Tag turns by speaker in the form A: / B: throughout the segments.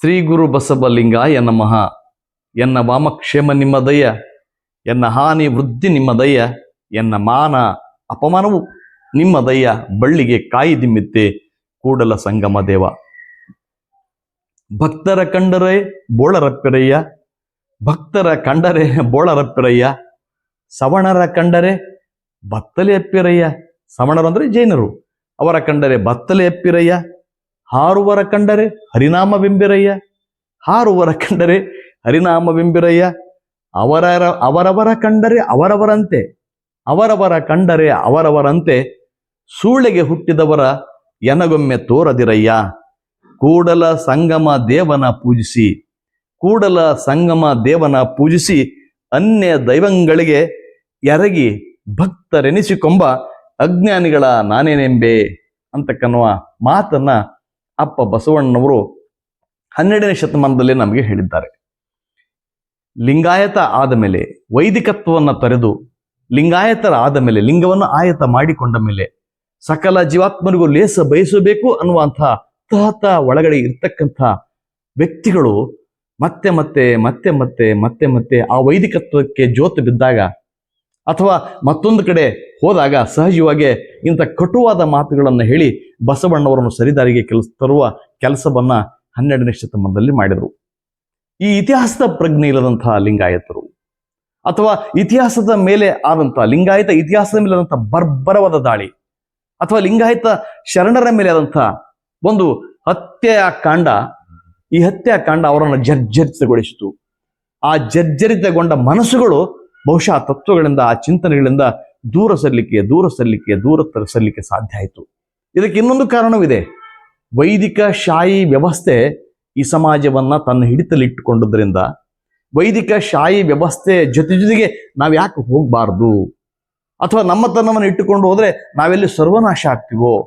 A: ಶ್ರೀ ಗುರು ಬಸವಲಿಂಗಾಯ ನಮಃ. ಎನ್ನ ವಾಮಕ್ಷೇಮ ನಿಮ್ಮದಯ್ಯ, ಎನ್ನ ಹಾನಿ ವೃದ್ಧಿ ನಿಮ್ಮದಯ್ಯ, ಎನ್ನ ಮಾನ ಅಪಮಾನವು ನಿಮ್ಮ ನಿಮ್ಮದಯ್ಯ, ಬಳ್ಳಿಗೆ ಕಾಯಿ ದಿಮ್ಮಿತ್ತೆ, ಕೂಡಲ ಸಂಗಮ ದೇವ. ಭಕ್ತರ ಕಂಡರೆ ಬೋಳರಪ್ಪಿರಯ್ಯ ಭಕ್ತರ ಕಂಡರೆ ಬೋಳರಪ್ಪಿರಯ್ಯ ಸವಣರ ಕಂಡರೆ ಬತ್ತಲೆ ಅಪ್ಪಿರಯ್ಯ ಸವಣರು ಅಂದ್ರೆ ಜೈನರು, ಅವರ ಕಂಡರೆ ಬತ್ತಲೆ ಅಪ್ಪಿರಯ್ಯ ಹಾರುವರ ಕಂಡರೆ ಹರಿನಾಮವೆಂಬಿರಯ್ಯ. ಹಾರುವರ ಕಂಡರೆ ಹರಿನಾಮವೆಂಬಿರಯ್ಯ. ಅವರ ಅವರವರ ಕಂಡರೆ ಅವರವರಂತೆ. ಅವರವರ ಕಂಡರೆ ಅವರವರಂತೆ. ಸೂಳೆಗೆ ಹುಟ್ಟಿದವರ ಎನಗೊಮ್ಮೆ ತೋರದಿರಯ್ಯ. ಕೂಡಲ ಸಂಗಮ ದೇವನ ಪೂಜಿಸಿ. ಕೂಡಲ ಸಂಗಮ ದೇವನ ಪೂಜಿಸಿ ಅನ್ಯ ದೈವಂಗಳಿಗೆ ಎರಗಿ ಭಕ್ತರೆನಿಸಿಕೊಂಬ ಅಜ್ಞಾನಿಗಳ ನಾನೇನೆಂಬೆ ಅಂತಕ್ಕನ್ನುವ ಮಾತನ್ನ ಅಪ್ಪ ಬಸವಣ್ಣನವರು ಹನ್ನೆರಡನೇ ಶತಮಾನದಲ್ಲಿ ನಮಗೆ ಹೇಳಿದ್ದಾರೆ. ಲಿಂಗಾಯತ ಆದ ಮೇಲೆ, ವೈದಿಕತ್ವವನ್ನು ತೊರೆದು ಲಿಂಗಾಯತರ ಆದ ಮೇಲೆ, ಲಿಂಗವನ್ನು ಆಯತ ಮಾಡಿಕೊಂಡ ಮೇಲೆ ಸಕಲ ಜೀವಾತ್ಮರಿಗೂ ಲೇಸ ಬಯಸಬೇಕು ಅನ್ನುವಂಥ ತಹತ ಒಳಗಡೆ ಇರ್ತಕ್ಕಂಥ ವ್ಯಕ್ತಿಗಳು ಮತ್ತೆ ಮತ್ತೆ ಮತ್ತೆ ಮತ್ತೆ ಮತ್ತೆ ಮತ್ತೆ ಆ ವೈದಿಕತ್ವಕ್ಕೆ ಜೋತು ಬಿದ್ದಾಗ ಅಥವಾ ಮತ್ತೊಂದು ಕಡೆ ಹೋದಾಗ ಸಹಜವಾಗಿ ಇಂಥ ಕಟುವಾದ ಮಾತುಗಳನ್ನು ಹೇಳಿ ಬಸವಣ್ಣವರನ್ನು ಸರಿದಾರಿಗೆ ಕೆಲಸ ತರುವ ಕೆಲಸವನ್ನ ಹನ್ನೆರಡನೇ ಶತಮಾನದಲ್ಲಿ ಮಾಡಿದರು. ಈ ಇತಿಹಾಸದ ಪ್ರಜ್ಞೆ ಇಲ್ಲದಂತಹ ಲಿಂಗಾಯತರು ಅಥವಾ ಇತಿಹಾಸದ ಮೇಲೆ ಆದಂತಹ ಲಿಂಗಾಯತ ಇತಿಹಾಸದ ಮೇಲೆ ಆದಂತಹ ಬರ್ಬರವಾದ ದಾಳಿ ಅಥವಾ ಲಿಂಗಾಯತ ಶರಣರ ಮೇಲೆ ಆದಂತಹ ಒಂದು ಹತ್ಯೆಯ ಕಾಂಡ, ಈ ಹತ್ಯೆಯ ಕಾಂಡ ಅವರನ್ನು ಜರ್ಜರಿತಗೊಳಿಸಿತು. ಆ ಜರ್ಜರಿತಗೊಂಡ ಮನಸ್ಸುಗಳು ಬಹುಶಃ ತತ್ವಗಳಿಂದ, ಆ ಚಿಂತನೆಗಳಿಂದ ದೂರ ಸಲ್ಲಿಕೆ ದೂರ ಸಲ್ಲಿಕೆ ದೂರ ಸಲ್ಲಿಕೆ ಸಾಧ್ಯ ಆಯಿತು. ಇದಕ್ಕೆ ಇನ್ನೊಂದು ಕಾರಣವಿದೆ. ವೈದಿಕ ಶಾಹಿ ವ್ಯವಸ್ಥೆ ಈ ಸಮಾಜವನ್ನ ತನ್ನ ಹಿಡಿತಲಿಟ್ಟುಕೊಂಡದ್ರಿಂದ ವೈದಿಕ ಶಾಹಿ ವ್ಯವಸ್ಥೆ ಜೊತೆ ಜೊತೆಗೆ ನಾವು ಯಾಕೆ ಹೋಗಬಾರ್ದು? ಅಥವಾ ನಮ್ಮತನವನ್ನು ಇಟ್ಟುಕೊಂಡು ಹೋದ್ರೆ ನಾವೆಲ್ಲಿ ಸರ್ವನಾಶ ಆಗ್ತೀವೋ?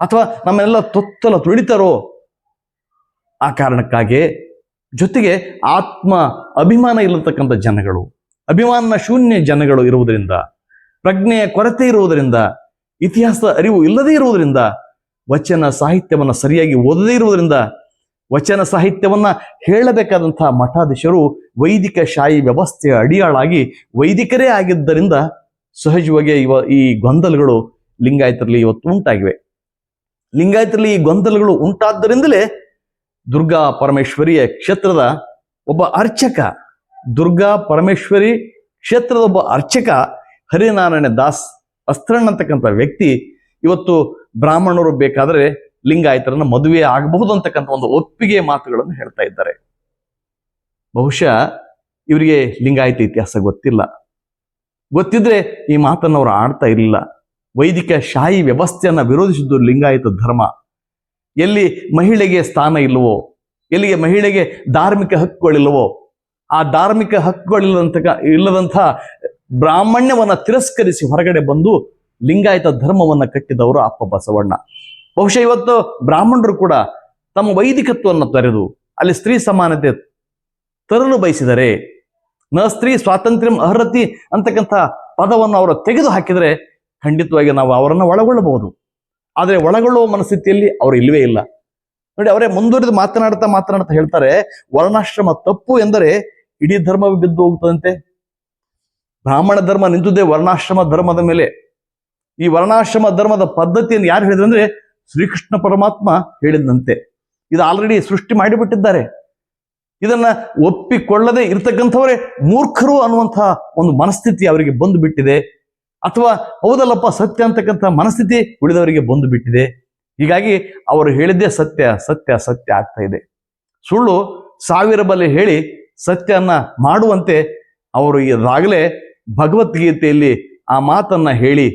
A: ಅಥವಾ ನಮ್ಮನ್ನೆಲ್ಲ ತೊತ್ತಲ ತುಳಿತಾರೋ? ಆ ಕಾರಣಕ್ಕಾಗಿ ಜೊತೆಗೆ ಆತ್ಮ ಅಭಿಮಾನ ಇಲ್ಲತಕ್ಕಂಥ ಜನಗಳು, ಅಭಿಮಾನ ಶೂನ್ಯ ಜನಗಳು ಇರುವುದರಿಂದ, ಪ್ರಜ್ಞೆಯ ಕೊರತೆ ಇರುವುದರಿಂದ ಇತಿಹಾಸದ ಅರಿವು ಇಲ್ಲದೇ ಇರುವುದರಿಂದ ವಚನ ಸಾಹಿತ್ಯವನ್ನ ಸರಿಯಾಗಿ ಓದದೇ ಇರುವುದರಿಂದ ವಚನ ಸಾಹಿತ್ಯವನ್ನ ಹೇಳಬೇಕಾದಂತಹ ಮಠಾಧೀಶರು ವೈದಿಕ ಶಾಹಿ ವ್ಯವಸ್ಥೆಯ ಅಡಿಯಾಳಾಗಿ ವೈದಿಕರೇ ಆಗಿದ್ದರಿಂದ ಸಹಜವಾಗಿ ಇವ ಈ ಗೊಂದಲಗಳು ಲಿಂಗಾಯತರಲ್ಲಿ ಇವತ್ತು ಉಂಟಾಗಿವೆ. ಲಿಂಗಾಯತರಲ್ಲಿ ಈ ಗೊಂದಲಗಳು ಉಂಟಾದ್ದರಿಂದಲೇ ದುರ್ಗಾ ಪರಮೇಶ್ವರಿಯ ಕ್ಷೇತ್ರದ ಒಬ್ಬ ಅರ್ಚಕ, ದುರ್ಗಾ ಪರಮೇಶ್ವರಿ ಕ್ಷೇತ್ರದ ಒಬ್ಬ ಅರ್ಚಕ ಹರಿನಾರಾಯಣ ದಾಸ್ ಅಸ್ತ್ರಣ್ಣ ಅಂತಕ್ಕಂಥ ವ್ಯಕ್ತಿ ಇವತ್ತು ಬ್ರಾಹ್ಮಣರು ಬೇಕಾದ್ರೆ ಲಿಂಗಾಯತರನ್ನ ಮದುವೆ ಆಗಬಹುದು ಅಂತಕ್ಕಂಥ ಒಂದು ಒಪ್ಪಿಗೆ ಮಾತುಗಳನ್ನು ಹೇಳ್ತಾ ಇದ್ದಾರೆ. ಬಹುಶಃ ಇವರಿಗೆ ಲಿಂಗಾಯತ ಇತಿಹಾಸ ಗೊತ್ತಿಲ್ಲ. ಗೊತ್ತಿದ್ರೆ ಈ ಮಾತನ್ನು ಅವರು ಆಡ್ತಾ ಇರಲಿಲ್ಲ. ವೈದಿಕ ಶಾಹಿ ವ್ಯವಸ್ಥೆಯನ್ನ ವಿರೋಧಿಸಿದ್ದು ಲಿಂಗಾಯತ ಧರ್ಮ. ಎಲ್ಲಿ ಮಹಿಳೆಗೆ ಸ್ಥಾನ ಇಲ್ಲವೋ, ಎಲ್ಲಿಗೆ ಮಹಿಳೆಗೆ ಧಾರ್ಮಿಕ ಹಕ್ಕುಗಳಿಲ್ಲವೋ, ಆ ಧಾರ್ಮಿಕ ಹಕ್ಕುಗಳಿಲ್ಲದಂತ ಇಲ್ಲದಂತಹ ಬ್ರಾಹ್ಮಣ್ಯವನ್ನ ತಿರಸ್ಕರಿಸಿ ಹೊರಗಡೆ ಬಂದು ಲಿಂಗಾಯತ ಧರ್ಮವನ್ನ ಕಟ್ಟಿದವರು ಅಪ್ಪ ಬಸವಣ್ಣ. ಬಹುಶಃ ಇವತ್ತು ಬ್ರಾಹ್ಮಣರು ಕೂಡ ತಮ್ಮ ವೈದಿಕತ್ವವನ್ನು ತೊರೆದು ಅಲ್ಲಿ ಸ್ತ್ರೀ ಸಮಾನತೆ ತರಲು ಬಯಸಿದರೆ, ನ ಸ್ತ್ರೀ ಸ್ವಾತಂತ್ರ್ಯಂ ಅರ್ಹತಿ ಅಂತಕ್ಕಂಥ ಪದವನ್ನು ಅವರು ತೆಗೆದು ಹಾಕಿದರೆ ಖಂಡಿತವಾಗಿ ನಾವು ಅವರನ್ನು ಒಳಗೊಳ್ಳಬಹುದು. ಆದರೆ ಒಳಗೊಳ್ಳುವ ಮನಸ್ಥಿತಿಯಲ್ಲಿ ಅವರು ಇಲ್ಲವೇ ಇಲ್ಲ. ನೋಡಿ, ಅವರೇ ಮುಂದುವರಿದು ಮಾತನಾಡ್ತಾ ಮಾತನಾಡ್ತಾ ಹೇಳ್ತಾರೆ, ವರ್ಣಾಶ್ರಮ ತಪ್ಪು ಎಂದರೆ ಇಡೀ ಧರ್ಮವೇ ಬಿದ್ದು ಹೋಗ್ತದಂತೆ. ಬ್ರಾಹ್ಮಣ ಧರ್ಮ ನಿಂತುದೇ ವರ್ಣಾಶ್ರಮ ಧರ್ಮದ ಮೇಲೆ. ಈ ವರ್ಣಾಶ್ರಮ ಧರ್ಮದ ಪದ್ಧತಿಯನ್ನು ಯಾರು ಹೇಳಿದ್ರಂದ್ರೆ ಶ್ರೀಕೃಷ್ಣ ಪರಮಾತ್ಮ ಹೇಳಿದಂತೆ ಇದು ಆಲ್ರೆಡಿ ಸೃಷ್ಟಿ ಮಾಡಿಬಿಟ್ಟಿದ್ದಾರೆ. ಇದನ್ನ ಒಪ್ಪಿಕೊಳ್ಳದೆ ಇರ್ತಕ್ಕಂಥವರೇ ಮೂರ್ಖರು ಅನ್ನುವಂತಹ ಒಂದು ಮನಸ್ಥಿತಿ ಅವರಿಗೆ ಬಂದು ಬಿಟ್ಟಿದೆ ಅಥವಾ ಹೌದಲ್ಲಪ್ಪ ಸತ್ಯ ಅಂತಕ್ಕಂಥ ಮನಸ್ಥಿತಿ ಉಳಿದವರಿಗೆ ಬಂದು ಬಿಟ್ಟಿದೆ ಹೀಗಾಗಿ ಅವರು ಹೇಳಿದ್ದೇ ಸತ್ಯ ಸತ್ಯ ಸತ್ಯ ಆಗ್ತಾ ಇದೆ. ಸುಳ್ಳು ಸಾವಿರ ಬಲೆ ಹೇಳಿ ಸತ್ಯನ್ನ ಮಾಡುವಂತೆ ಅವರು ಈಗಾಗಲೇ ಭಗವದ್ಗೀತೆಯಲ್ಲಿ ಆ ಮಾತನ್ನ ಹೇಳಿ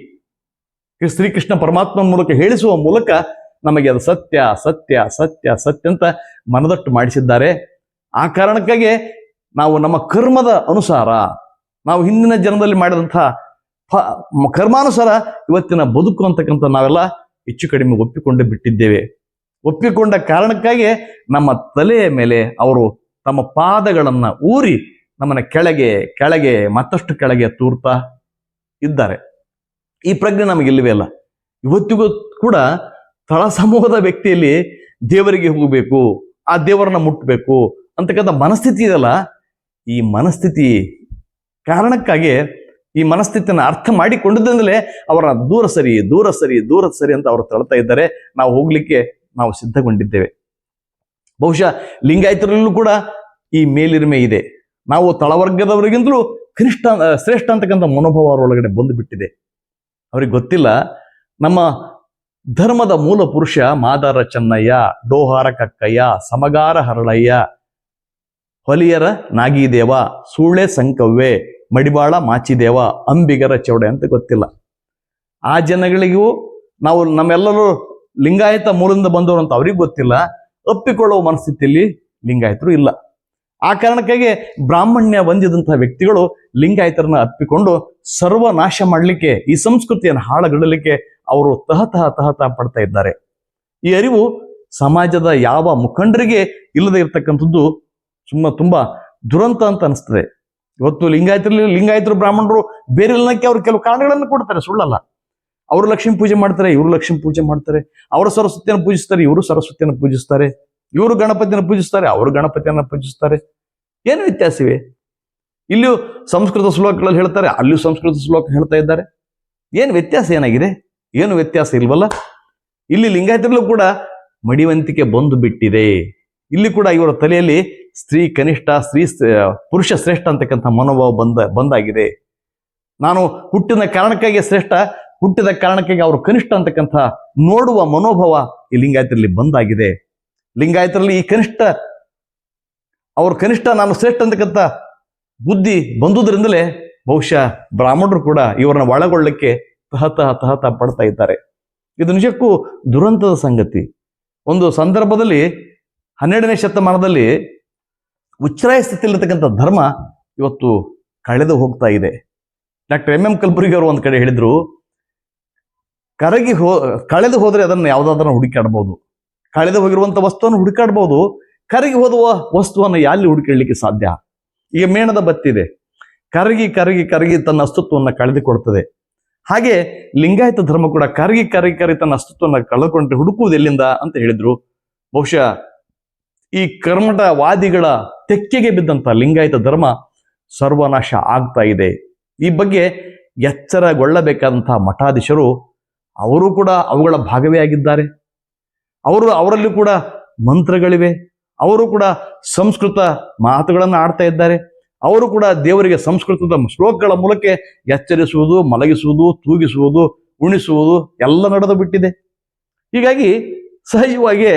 A: ಶ್ರೀಕೃಷ್ಣ ಪರಮಾತ್ಮನ ಮೂಲಕ ಹೇಳಿಸುವ ಮೂಲಕ ನಮಗೆ ಅದು ಸತ್ಯ ಸತ್ಯ ಸತ್ಯ ಸತ್ಯ ಅಂತ ಮನದಟ್ಟು ಮಾಡಿಸಿದ್ದಾರೆ. ಆ ಕಾರಣಕ್ಕಾಗಿ ನಾವು ನಮ್ಮ ಕರ್ಮದ ಅನುಸಾರ, ನಾವು ಹಿಂದಿನ ಜನ್ಮದಲ್ಲಿ ಮಾಡಿದಂತಹ ಕರ್ಮಾನುಸಾರ ಇವತ್ತಿನ ಬದುಕು ಅಂತಕ್ಕಂಥ ನಾವೆಲ್ಲ ಹೆಚ್ಚು ಕಡಿಮೆ ಒಪ್ಪಿಕೊಂಡು ಬಿಟ್ಟಿದ್ದೇವೆ. ಒಪ್ಪಿಕೊಂಡ ಕಾರಣಕ್ಕಾಗಿ ನಮ್ಮ ತಲೆಯ ಮೇಲೆ ಅವರು ತಮ್ಮ ಪಾದಗಳನ್ನ ಊರಿ ನಮ್ಮನ್ನ ಕೆಳಗೆ ಕೆಳಗೆ, ಮತ್ತಷ್ಟು ಕೆಳಗೆ ತೂರ್ತಾ ಇದ್ದಾರೆ. ಈ ಪ್ರಜ್ಞೆ ನಮಗಿಲ್ಲವೇ ಅಲ್ಲ. ಇವತ್ತಿಗೂ ಕೂಡ ತಳ ಸಮೂಹದ ವ್ಯಕ್ತಿಯಲ್ಲಿ ದೇವರಿಗೆ ಹೋಗಬೇಕು, ಆ ದೇವರನ್ನ ಮುಟ್ಟಬೇಕು ಅಂತಕ್ಕಂಥ ಮನಸ್ಥಿತಿ ಇದೆಯಲ್ಲ? ಈ ಮನಸ್ಥಿತಿ ಕಾರಣಕ್ಕಾಗಿ ಈ ಮನಸ್ಥಿತಿಯನ್ನು ಅರ್ಥ ಮಾಡಿಕೊಂಡಿದ್ದಿಂದಲೇ ಅವರ ದೂರ ಸರಿ ದೂರ ಸರಿ ದೂರ ಸರಿ ಅಂತ ಅವರು ತಳ್ತಾ ಇದ್ದಾರೆ. ನಾವು ಹೋಗ್ಲಿಕ್ಕೆ ನಾವು ಸಿದ್ಧಗೊಂಡಿದ್ದೇವೆ. ಬಹುಶಃ ಲಿಂಗಾಯತರಲ್ಲೂ ಕೂಡ ಈ ಮೇಲಿರಿಮೆ ಇದೆ. ನಾವು ತಳವರ್ಗದವರಿಗಿಂತಲೂ ಕನಿಷ್ಠ ಶ್ರೇಷ್ಠ ಅಂತಕ್ಕಂಥ ಮನೋಭಾವ ಅವರೊಳಗಡೆ ಬಂದು ಬಿಟ್ಟಿದೆ ಅವ್ರಿಗೆ ಗೊತ್ತಿಲ್ಲ, ನಮ್ಮ ಧರ್ಮದ ಮೂಲ ಪುರುಷ ಮಾದಾರ ಚೆನ್ನಯ್ಯ, ಡೋಹಾರ ಕಕ್ಕಯ್ಯ, ಸಮಗಾರ ಹರಳಯ್ಯ, ಹೊಲಿಯರ ನಾಗಿದೇವ ಸೂಳೆ ಸಂಕವ್ವೆ, ಮಡಿವಾಳ ಮಾಚಿದೇವ, ಅಂಬಿಗರ ಚೌಡೆ ಅಂತ ಗೊತ್ತಿಲ್ಲ. ಆ ಜನಗಳಿಗೂ ನಾವು ನಮ್ಮೆಲ್ಲರೂ ಲಿಂಗಾಯತ ಮೂಲದಿಂದ ಬಂದವರು ಅಂತ ಅವ್ರಿಗೆ ಗೊತ್ತಿಲ್ಲ. ಒಪ್ಪಿಕೊಳ್ಳುವ ಮನಸ್ಥಿತಿಯಲ್ಲಿ ಲಿಂಗಾಯತರು ಇಲ್ಲ. ಆ ಕಾರಣಕ್ಕಾಗಿ ಬ್ರಾಹ್ಮಣ್ಯ ಹೊಂದಿದಂತಹ ವ್ಯಕ್ತಿಗಳು ಲಿಂಗಾಯತರನ್ನ ಅಪ್ಪಿಕೊಂಡು ಸರ್ವನಾಶ ಮಾಡಲಿಕ್ಕೆ ಈ ಸಂಸ್ಕೃತಿಯನ್ನು ಹಾಳಗಡಲಿಕ್ಕೆ ಅವರು ತಹತಹ ತಹತಹ ಪಡ್ತಾ ಇದ್ದಾರೆ. ಈ ಅರಿವು ಸಮಾಜದ ಯಾವ ಮುಖಂಡರಿಗೆ ಇಲ್ಲದೆ ಇರತಕ್ಕಂಥದ್ದು ಸುಮ್ಮ ತುಂಬಾ ದುರಂತ ಅಂತ ಅನಿಸ್ತದೆ. ಇವತ್ತು ಲಿಂಗಾಯತರಲ್ಲಿ ಲಿಂಗಾಯತರು ಬ್ರಾಹ್ಮಣರು ಬೇರೆ ಇಲ್ಲಕ್ಕೆ ಅವ್ರು ಕೆಲವು ಕಾರಣಗಳನ್ನು ಕೊಡ್ತಾರೆ, ಸುಳ್ಳಲ್ಲ. ಅವರು ಲಕ್ಷ್ಮೀ ಪೂಜೆ ಮಾಡ್ತಾರೆ, ಇವರು ಲಕ್ಷ್ಮೀ ಪೂಜೆ ಮಾಡ್ತಾರೆ. ಅವರು ಸರಸ್ವತಿಯನ್ನು ಪೂಜಿಸ್ತಾರೆ, ಇವರು ಸರಸ್ವತಿಯನ್ನು ಪೂಜಿಸ್ತಾರೆ. ಇವರು ಗಣಪತಿಯನ್ನು ಪೂಜಿಸ್ತಾರೆ, ಅವರು ಗಣಪತಿಯನ್ನು ಪೂಜಿಸ್ತಾರೆ. ಏನು ವ್ಯತ್ಯಾಸವಿವೆ ಇಲ್ಲಿಯೂ ಸಂಸ್ಕೃತ ಶ್ಲೋಕಗಳಲ್ಲಿ ಹೇಳ್ತಾರೆ, ಅಲ್ಲಿಯೂ ಸಂಸ್ಕೃತ ಶ್ಲೋಕ ಹೇಳ್ತಾ ಇದ್ದಾರೆ. ಏನು ವ್ಯತ್ಯಾಸ ಏನಾಗಿದೆ? ಏನು ವ್ಯತ್ಯಾಸ ಇಲ್ವಲ್ಲ? ಇಲ್ಲಿ ಲಿಂಗಾಯತರಲ್ಲೂ ಕೂಡ ಮಡಿವಂತಿಕೆ ಬಂದು ಬಿಟ್ಟಿದೆ. ಇಲ್ಲಿ ಕೂಡ ಇವರ ತಲೆಯಲ್ಲಿ ಸ್ತ್ರೀ ಕನಿಷ್ಠ, ಸ್ತ್ರೀ ಪುರುಷ ಶ್ರೇಷ್ಠ ಅಂತಕ್ಕಂಥ ಮನೋಭಾವ ಬಂದ, ಬಂದಾಗಿದೆ. ನಾನು ಹುಟ್ಟಿದ ಕಾರಣಕ್ಕಾಗಿ ಶ್ರೇಷ್ಠ, ಹುಟ್ಟಿದ ಕಾರಣಕ್ಕಾಗಿ ಅವರು ಕನಿಷ್ಠ ಅಂತಕ್ಕಂಥ ನೋಡುವ ಮನೋಭಾವ ಈ ಲಿಂಗಾಯತರಲ್ಲಿ ಬಂದಾಗಿದೆ. ಲಿಂಗಾಯತರಲ್ಲಿ ಈ ಕನಿಷ್ಠ, ಅವ್ರ ಕನಿಷ್ಠ ನಾನು ಶ್ರೇಷ್ಠ ಅಂತಕ್ಕಂಥ ಬುದ್ಧಿ ಬಂದುದರಿಂದಲೇ ಬಹುಶಃ ಬ್ರಾಹ್ಮಣರು ಕೂಡ ಇವರನ್ನ ಒಳಗೊಳ್ಳಕ್ಕೆ ತಹತ ತಹತ ಪಡ್ತಾ ಇದ್ದಾರೆ. ಇದು ನಿಜಕ್ಕೂ ದುರಂತದ ಸಂಗತಿ. ಒಂದು ಸಂದರ್ಭದಲ್ಲಿ ಹನ್ನೆರಡನೇ ಶತಮಾನದಲ್ಲಿ ಉಚ್ಚರಾಯ ಸ್ಥಿತಿಯಲ್ಲಿರ್ತಕ್ಕಂಥ ಧರ್ಮ ಇವತ್ತು ಕಳೆದು ಹೋಗ್ತಾ ಇದೆ. ಡಾಕ್ಟರ್ ಎಂ ಎಂ ಕಲ್ಬುರ್ಗಿ ಅವರು ಒಂದು ಕಡೆ ಹೇಳಿದ್ರು, ಕರಗಿ ಹೋ, ಕಳೆದು ಹೋದ್ರೆ ಅದನ್ನು ಯಾವುದಾದ್ರೂ ಹುಡುಕಾಡ್ಬೋದು. ಕಳೆದು ಹೋಗಿರುವಂತ ವಸ್ತುವನ್ನು ಹುಡುಕಾಡ್ಬೋದು. ಕರಗಿ ಹೋದುವ ವಸ್ತುವನ್ನು ಎಲ್ಲಿ ಹುಡುಕಿಡ್ಲಿಕ್ಕೆ ಸಾಧ್ಯ? ಈಗ ಮೇಣದ ಬತ್ತಿದೆ. ಕರಗಿ ಕರಗಿ ಕರಗಿ ತನ್ನ ಅಸ್ತಿತ್ವವನ್ನು ಕಳೆದುಕೊಡ್ತದೆ ಹಾಗೆ ಲಿಂಗಾಯತ ಧರ್ಮ ಕೂಡ ಕರಗಿ ಕರಗಿ ಕರಗಿ ತನ್ನ ಅಸ್ತಿತ್ವವನ್ನು ಕಳೆದುಕೊಂಡ್ರೆ ಹುಡುಕುವುದು ಎಲ್ಲಿಂದ ಅಂತ ಹೇಳಿದ್ರು. ಬಹುಶಃ ಈ ಕರ್ಮಟವಾದಿಗಳ ತೆಕ್ಕೆಗೆ ಬಿದ್ದಂತ ಲಿಂಗಾಯತ ಧರ್ಮ ಸರ್ವನಾಶ ಆಗ್ತಾ ಇದೆ. ಈ ಬಗ್ಗೆ ಎಚ್ಚರಗೊಳ್ಳಬೇಕಾದಂತಹ ಮಠಾಧೀಶರು, ಅವರು ಕೂಡ ಅವುಗಳ ಭಾಗವೇ ಆಗಿದ್ದಾರೆ. ಅವರು ಅವರಲ್ಲಿ ಕೂಡ ಮಂತ್ರಗಳಿವೆ. ಅವರು ಕೂಡ ಸಂಸ್ಕೃತ ಮಾತುಗಳನ್ನು ಆಡ್ತಾ ಇದ್ದಾರೆ. ಅವರು ಕೂಡ ದೇವರಿಗೆ ಸಂಸ್ಕೃತದ ಶ್ಲೋಕಗಳ ಮೂಲಕ ಎಚ್ಚರಿಸುವುದು, ಮಲಗಿಸುವುದು, ತೂಗಿಸುವುದು, ಉಣಿಸುವುದು ಎಲ್ಲ ನಡೆದು ಬಿಟ್ಟಿದೆ. ಹೀಗಾಗಿ ಸಹಜವಾಗಿ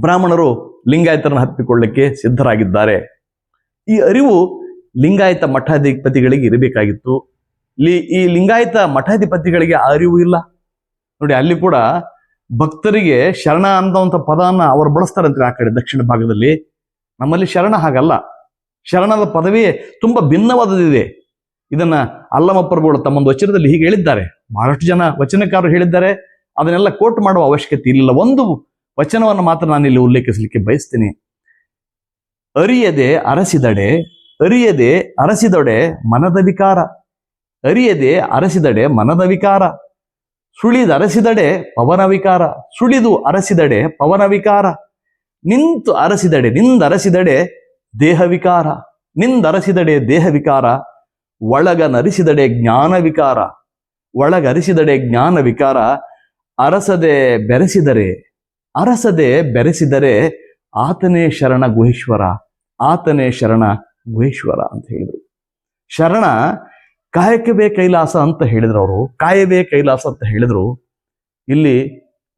A: ಬ್ರಾಹ್ಮಣರು ಲಿಂಗಾಯತರನ್ನು ಹತ್ತಿಕೊಳ್ಳಿಕ್ಕೆ ಸಿದ್ಧರಾಗಿದ್ದಾರೆ. ಈ ಅರಿವು ಲಿಂಗಾಯತ ಮಠಾಧಿಪತಿಗಳಿಗೆ ಇರಬೇಕಾಗಿತ್ತು. ಈ ಲಿಂಗಾಯತ ಮಠಾಧಿಪತಿಗಳಿಗೆ ಅರಿವು ಇಲ್ಲ. ನೋಡಿ, ಅಲ್ಲಿ ಕೂಡ ಭಕ್ತರಿಗೆ ಶರಣ ಅಂತ ಪದಾನ ಅವರು ಬಳಸ್ತಾರಂತೆ ಆ ಕಡೆ ದಕ್ಷಿಣ ಭಾಗದಲ್ಲಿ. ನಮ್ಮಲ್ಲಿ ಶರಣ ಹಾಗಲ್ಲ. ಶರಣದ ಪದವಿಯೇ ತುಂಬಾ ಭಿನ್ನವಾದದಿದೆ ಇದನ್ನ ಅಲ್ಲಮಪ್ಪರುಗಳು ತಮ್ಮೊಂದು ವಚನದಲ್ಲಿ ಹೀಗೆ ಹೇಳಿದ್ದಾರೆ. ಬಹಳಷ್ಟು ಜನ ವಚನಕಾರರು ಹೇಳಿದ್ದಾರೆ. ಅದನ್ನೆಲ್ಲ ಕೋಟ್ ಮಾಡುವ ಅವಶ್ಯಕತೆ ಇಲ್ಲ ಒಂದು ವಚನವನ್ನು ಮಾತ್ರ ನಾನು ಇಲ್ಲಿ ಉಲ್ಲೇಖಿಸಲಿಕ್ಕೆ ಬಯಸ್ತೇನೆ. ಅರಿಯದೆ ಅರಸಿದಡೆ, ಅರಿಯದೆ ಅರಸಿದೊಡೆ ಮನದ ವಿಕಾರ. ಅರಿಯದೆ ಅರಸಿದಡೆ ಮನದ ವಿಕಾರ. ಸುಳಿದು ಅರಸಿದಡೆ ಪವನವಿಕಾರ ಸುಳಿದು ಅರಸಿದಡೆ ಪವನವಿಕಾರ ನಿಂತು ಅರಸಿದಡೆ ನಿಂದರಸಿದಡೆ ದೇಹ ವಿಕಾರ. ನಿಂದರಸಿದಡೆ ದೇಹ ವಿಕಾರ, ಒಳಗ ನರಿಸಿದಡೆ ಜ್ಞಾನ ವಿಕಾರ. ಒಳಗರಿಸಿದಡೆ ಜ್ಞಾನ ವಿಕಾರ, ಅರಸದೆ ಬೆರೆಸಿದರೆ ಅರಸದೆ ಬೆರೆಸಿದರೆ ಆತನೇ ಶರಣ ಗುಹೇಶ್ವರ, ಆತನೇ ಶರಣ ಗುಹೇಶ್ವರ ಅಂತ ಹೇಳಿದರು. ಶರಣ ಕಾಯಕವೇ ಕೈಲಾಸ ಅಂತ ಹೇಳಿದ್ರು ಅವರು. ಕಾಯವೇ ಕೈಲಾಸ ಅಂತ ಹೇಳಿದ್ರು. ಇಲ್ಲಿ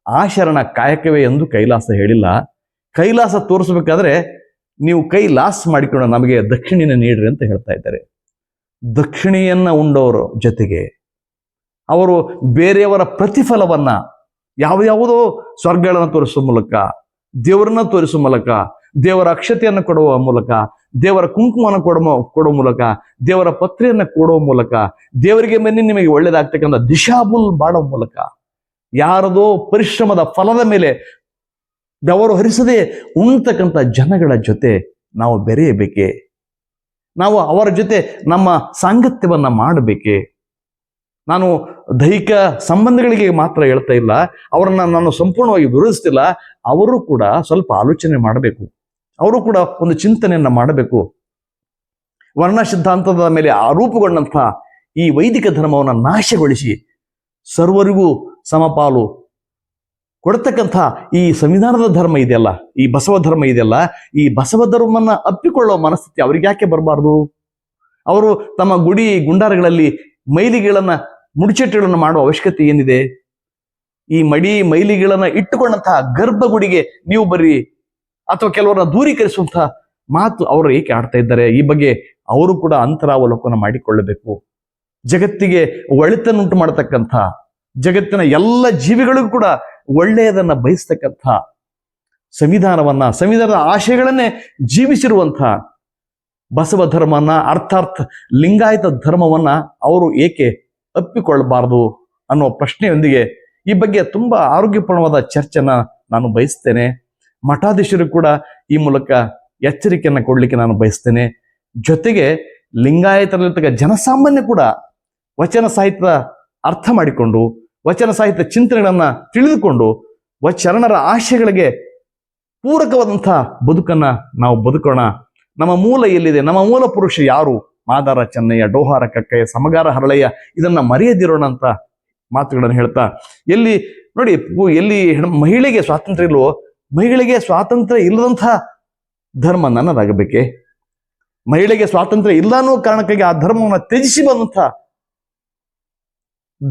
A: ಆ ಶರಣ ಕಾಯಕವೇ ಎಂದು ಕೈಲಾಸ ಹೇಳಿಲ್ಲ. ಕೈಲಾಸ ತೋರಿಸ್ಬೇಕಾದ್ರೆ ನೀವು ಕೈ ಲಾಸ್ ಮಾಡಿಕೊಂಡು ನಮಗೆ ದಕ್ಷಿಣಿನ ನೀಡ್ರಿ ಅಂತ ಹೇಳ್ತಾ ಇದ್ದಾರೆ. ದಕ್ಷಿಣೆಯನ್ನ ಉಂಡವರ ಜೊತೆಗೆ ಅವರು ಬೇರೆಯವರ ಪ್ರತಿಫಲವನ್ನ ಯಾವ ಯಾವುದೋ ಸ್ವರ್ಗಗಳನ್ನು ತೋರಿಸುವ ಮೂಲಕ, ದೇವರನ್ನ ತೋರಿಸುವ ಮೂಲಕ, ದೇವರ ಅಕ್ಷತೆಯನ್ನು ಕೊಡುವ ಮೂಲಕ ದೇವರ ಕುಂಕುಮನ ಕೊಡೋ ಕೊಡೋ ಮೂಲಕ, ದೇವರ ಪತ್ರೆಯನ್ನು ಕೊಡೋ ಮೂಲಕ, ದೇವರಿಗೆ ಮೇಲೆ ನಿಮಗೆ ಒಳ್ಳೇದಾಗ್ತಕ್ಕಂಥ ದಿಶಾಬುಲ್ ಮಾಡೋ ಮೂಲಕ, ಯಾರದೋ ಪರಿಶ್ರಮದ ಫಲದ ಮೇಲೆ ಬೆವರು ಹರಿಸದೆ ಉಣ್ತಕ್ಕಂಥ ಜನಗಳ ಜೊತೆ ನಾವು ಬೆರೆಯಬೇಕೆ? ನಾವು ಅವರ ಜೊತೆ ನಮ್ಮ ಸಾಂಗತ್ಯವನ್ನ ಮಾಡಬೇಕೆ? ನಾನು ದೈಹಿಕ ಸಂಬಂಧಗಳಿಗೆ ಮಾತ್ರ ಹೇಳ್ತಾ ಇಲ್ಲ, ಅವರನ್ನ ನಾನು ಸಂಪೂರ್ಣವಾಗಿ ವಿರೋಧಿಸ್ತಿಲ್ಲ, ಅವರು ಕೂಡ ಸ್ವಲ್ಪ ಆಲೋಚನೆ ಮಾಡಬೇಕು. ಅವರು ಕೂಡ ಒಂದು ಚಿಂತನೆಯನ್ನ ಮಾಡಬೇಕು. ವರ್ಣ ಸಿದ್ಧಾಂತದ ಮೇಲೆ ಆರೂಪುಗೊಂಡಂತಹ ಈ ವೈದಿಕ ಧರ್ಮವನ್ನು ನಾಶಗೊಳಿಸಿ ಸರ್ವರಿಗೂ ಸಮಪಾಲು ಕೊಡತಕ್ಕಂಥ ಈ ಸಂವಿಧಾನದ ಧರ್ಮ ಇದೆಯಲ್ಲ, ಈ ಬಸವ ಧರ್ಮ ಇದೆಯಲ್ಲ, ಈ ಬಸವ ಧರ್ಮವನ್ನ ಅಪ್ಪಿಕೊಳ್ಳೋ ಮನಸ್ಥಿತಿ ಅವ್ರಿಗೆ ಯಾಕೆ ಬರಬಾರ್ದು? ಅವರು ತಮ್ಮ ಗುಡಿ ಗುಂಡಾರಗಳಲ್ಲಿ ಮೈಲಿಗೆಗಳನ್ನ, ಮುಡಿಚಟ್ಟುಗಳನ್ನು ಮಾಡುವ ಅವಶ್ಯಕತೆ ಏನಿದೆ? ಈ ಮಡಿ ಮೈಲಿಗೆಗಳನ್ನ ಇಟ್ಟುಕೊಂಡಂತಹ ಗರ್ಭಗುಡಿಗೆ ನೀವು ಬರ್ರಿ. ಅಥವಾ ಕೆಲವರನ್ನ ದೂರೀಕರಿಸುವಂತಹ ಮಾತು ಅವರು ಏಕೆ ಆಡ್ತಾ ಇದ್ದಾರೆ? ಈ ಬಗ್ಗೆ ಅವರು ಕೂಡ ಅಂತರಾವಲೋಕನ ಮಾಡಿಕೊಳ್ಳಬೇಕು. ಜಗತ್ತಿಗೆ ಒಳಿತನ್ನುಂಟು ಮಾಡತಕ್ಕಂಥ, ಜಗತ್ತಿನ ಎಲ್ಲ ಜೀವಿಗಳಿಗೂ ಕೂಡ ಒಳ್ಳೆಯದನ್ನ ಬಯಸ್ತಕ್ಕಂಥ ಸಂವಿಧಾನವನ್ನ, ಸಂವಿಧಾನದ ಆಶಯಗಳನ್ನೇ ಜೀವಿಸಿರುವಂಥ ಬಸವ ಧರ್ಮನ ಅರ್ಥಾರ್ಥ ಲಿಂಗಾಯತ ಧರ್ಮವನ್ನ ಅವರು ಏಕೆ ಅಪ್ಪಿಕೊಳ್ಳಬಾರದು ಅನ್ನೋ ಪ್ರಶ್ನೆಯೊಂದಿಗೆ ಈ ಬಗ್ಗೆ ತುಂಬಾ ಆರೋಗ್ಯಪೂರ್ಣವಾದ ಚರ್ಚೆನ ನಾನು ಬಯಸ್ತೇನೆ. ಮಠಾಧೀಶರು ಕೂಡ ಈ ಮೂಲಕ ಎಚ್ಚರಿಕೆಯನ್ನು ಕೊಡಲಿಕ್ಕೆ ನಾನು ಬಯಸ್ತೇನೆ. ಜೊತೆಗೆ ಲಿಂಗಾಯತರಲ್ಲಿರ್ತಕ್ಕ ಜನಸಾಮಾನ್ಯ ಕೂಡ ವಚನ ಸಾಹಿತ್ಯದ ಅರ್ಥ ಮಾಡಿಕೊಂಡು, ವಚನ ಸಾಹಿತ್ಯ ಚಿಂತನೆಗಳನ್ನ ತಿಳಿದುಕೊಂಡು ವ ಶರಣರ ಆಶಯಗಳಿಗೆ ಪೂರಕವಾದಂಥ ಬದುಕನ್ನ ನಾವು ಬದುಕೋಣ. ನಮ್ಮ ಮೂಲ ಎಲ್ಲಿದೆ? ನಮ್ಮ ಮೂಲ ಪುರುಷ ಯಾರು? ಮಾದಾರ ಚೆನ್ನಯ್ಯ, ಡೋಹಾರ ಕಕ್ಕಯ್ಯ, ಸಮಗಾರ ಹರಳಯ್ಯ, ಇದನ್ನ ಮರೆಯದಿರೋಣ ಅಂತ ಮಾತುಗಳನ್ನು ಹೇಳ್ತಾ, ಎಲ್ಲಿ ನೋಡಿ, ಎಲ್ಲಿ ಮಹಿಳೆಗೆ ಸ್ವಾತಂತ್ರ್ಯ ಇಲ್ವೋ ಮಹಿಳೆಗೆ ಸ್ವಾತಂತ್ರ್ಯ ಇಲ್ಲದಂಥ ಧರ್ಮ ನನ್ನದಾಗಬೇಕೆ? ಮಹಿಳೆಗೆ ಸ್ವಾತಂತ್ರ್ಯ ಇಲ್ಲ ಅನ್ನೋ ಕಾರಣಕ್ಕಾಗಿ ಆ ಧರ್ಮವನ್ನು ತ್ಯಜಿಸಿ ಬಂದಂಥ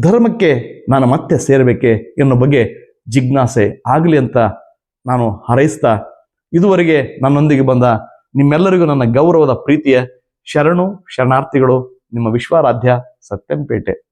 A: ಧರ್ಮಕ್ಕೆ ನಾನು ಮತ್ತೆ ಸೇರಬೇಕೆ ಎನ್ನೋ ಬಗ್ಗೆ ಜಿಜ್ಞಾಸೆ ಆಗಲಿ ಅಂತ ನಾನು ಹಾರೈಸ್ತಾ ಇದುವರೆಗೆ ನನ್ನೊಂದಿಗೆ ಬಂದ ನಿಮ್ಮೆಲ್ಲರಿಗೂ ನನ್ನ ಗೌರವದ ಪ್ರೀತಿಯ ಶರಣು, ಶರಣಾರ್ಥಿಗಳು, ನಿಮ್ಮ ವಿಶ್ವಾರಾಧ್ಯ ಸತ್ಯಂಪೇಟೆ.